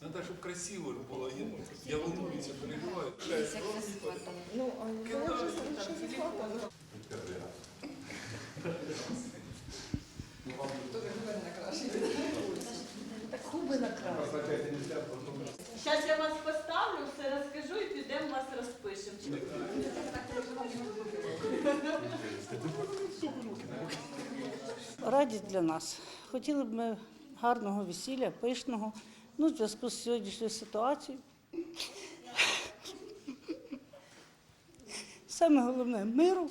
Треба, щоб красиво було. Я, я волнуюся, переживаю. Ну. Так губи накрасили. Зараз я вас поставлю, все розкажу і підемо вас розпишемо. Радість для нас. Хотіли б ми гарного весілля, пишного. Ну, в зв'язку з сьогоднішньою ситуацією. Саме головне миру.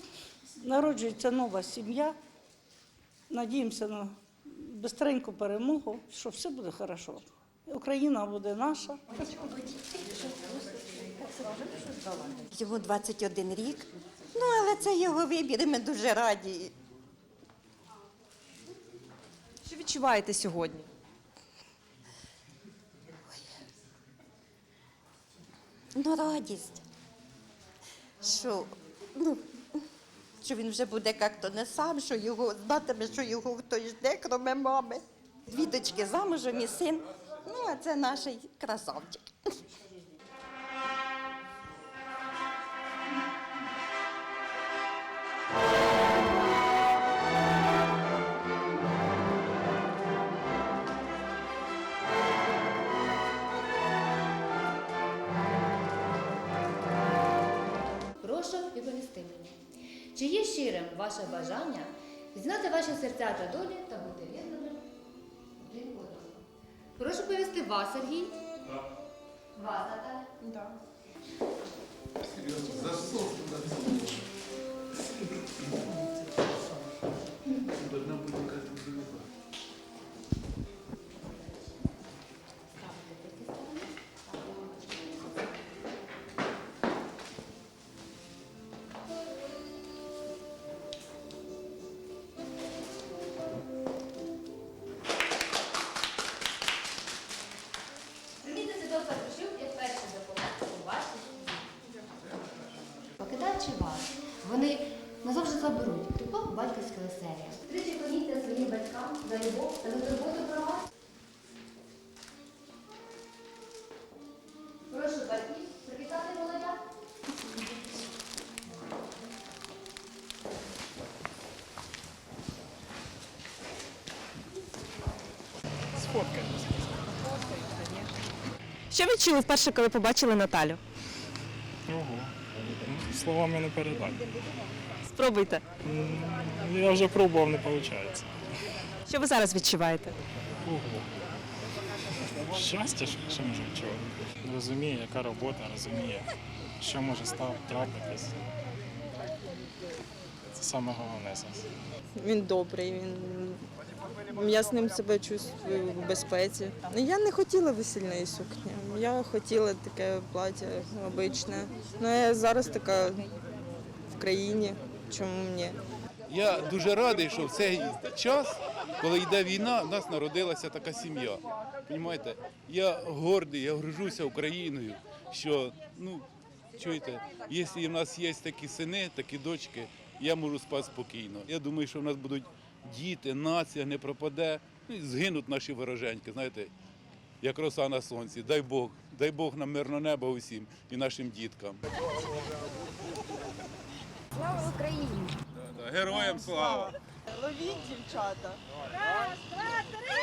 Народжується нова сім'я. Надіємося на бистреньку перемогу, що все буде хорошо. Україна буде наша. Йому 21 рік. Ну, але це його вибір, і ми дуже раді. Що відчуваєте сьогодні? Ну, радість. Що, ну, що він вже буде як-то не сам, що його знатиме, що його хтось жде, кроме мами. Дві дочки замужем і син. Ну, а це наш красавчик. Чи є щирим ваше бажання знати ваші серця та долі та бути вірними один одному? Прошу повісти вас, Сергій. Вас, Наталя. Примітьте батьківської оселі. Тричі кланіться своїм батькам за любов та за турботу про вас. Прошу батьків привітати молодят. Що відчули вперше, коли побачили Наталю? Ого. Словами не передати. Спробуйте. Я вже пробував, не виходить. Що ви зараз відчуваєте? Ого. Щастя, що що може відчувати. Розуміє, яка робота, розуміє, що може став трапитись. Це саме головне зараз. Він добрий, він я з ним себе чувствую в безпеці. Ну, Я не хотіла весільної сукні. Я хотіла таке плаття обичне. Ну я зараз така в країні. Чому ні? Я дуже радий, що в цей час, коли йде війна, в нас народилася така сім'я. Понімаєте? Я гордий, я горжуся Україною, що ну чуєте, якщо в нас є такі сини, такі дочки, я можу спати спокійно. Я думаю, що в нас будуть діти, нація не пропаде, ну і згинуть наші вороженьки, знаєте, як роса на сонці. Дай Бог, дай Бог нам мирне небо усім і нашим діткам. Слава Україні! Героям слава! Ловіть, дівчата! Раз, два, три!